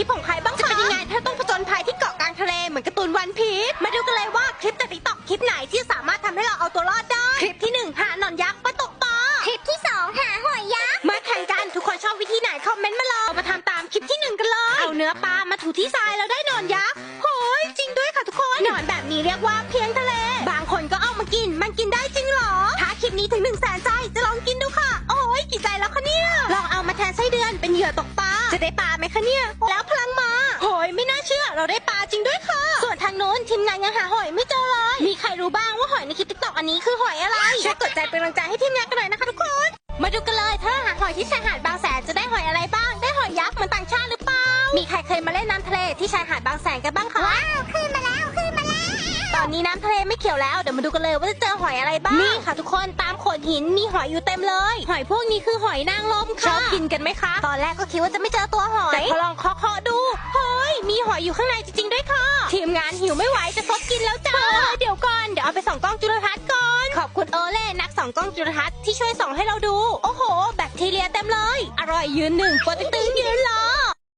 ลิปของใครบ้างจะเป็นยังไงถ้าต้องผจญภัยที่เกาะกลางทะเลเหมือนการ์ตูนวันพีชมาดูกันเลยว่าคลิปจากติ๊กต็อกคลิปไหนที่สามารถทำให้เราเอาตัวรอดได้ คลิปที่ 1 หาหนอนยักษ์ปลาตกปลาคลิปที่ 2 หาหอยยักษ์มาแข่งกันทุกคนชอบวิธีไหนคอมเมนต์มาเลยมาทำตามคลิปที่ 1 กันเลยเอาเนื้อปลามาถูที่ทรายแล้วได้หนอนยักษ์โหยจริงด้วยค่ะทุกคนหนอนแบบนี้เรียกว่าเพียงทะเล บางคนก็เอามากิน มันกินได้จริงหรอถ้าคลิปนี้ถึง1นึ่งแสนใจจะลองกินดูค่ะ โอ้ยกี่ใจแล้วคะเนี่ยลองเอามาแทนไส้เดือนเป็นเหยื่อตกป จะได้ปลาไหมคะเนี่ย แล้วพลังมาโอ้ยไม่น่าเชื่อ เราได้ปลาจริงด้วยค่ะ ส่วนทางโน้นทีมงานยังหาหอยไม่เจอเลย มีใครรู้บ้างว่าหอยในคลิปติ๊กต็อกอันนี้คือหอยอะไร ช่วยกดใจเป็นกำลังใจให้ทีมงานกันหน่อยนะคะทุกคน มาดูกันเลยถ้าหาหอยที่ชายหาดบางแสนจะได้หอยอะไรบ้าง ได้หอยยักษ์เหมือนต่างชาติหรือเปล่า มีใครเคยมาเล่นน้ำทะเลที่ชายหาดบางแสนกันบ้างคะ นนี้น้ำทะเลไม่เขียวแล้ว เดี๋ยวมาดูกันเลยว่าจะเจอหอยอะไรบ้าง นี่ค่ะทุกคนตามโขดหินมีหอยอยู่เต็มเลย หอยพวกนี้คือหอยนางรมค่ะชอบกินกันไหมคะ ตอนแรกก็คิดว่าจะไม่เจอตัวหอยแต่พอลองเคาะๆดู เฮ้ย มีหอยอยู่ข้างในจริงๆด้วยค่ะ ทีมงานหิวไม่ไหวจะซดกินแล้วจ้าเดี๋ยวก่อน เดี๋ยวเอาไปส่องกล้องจุลทรรศน์ก่อน ขอบคุณโอเล่นักส่องกล้องจุลทรรศน์ที่ช่วยส่องให้เราดู โอ้โห แบคทีเรียเต็มเลย อร่อยยืนหนึ่งโปรตีนยืนรอ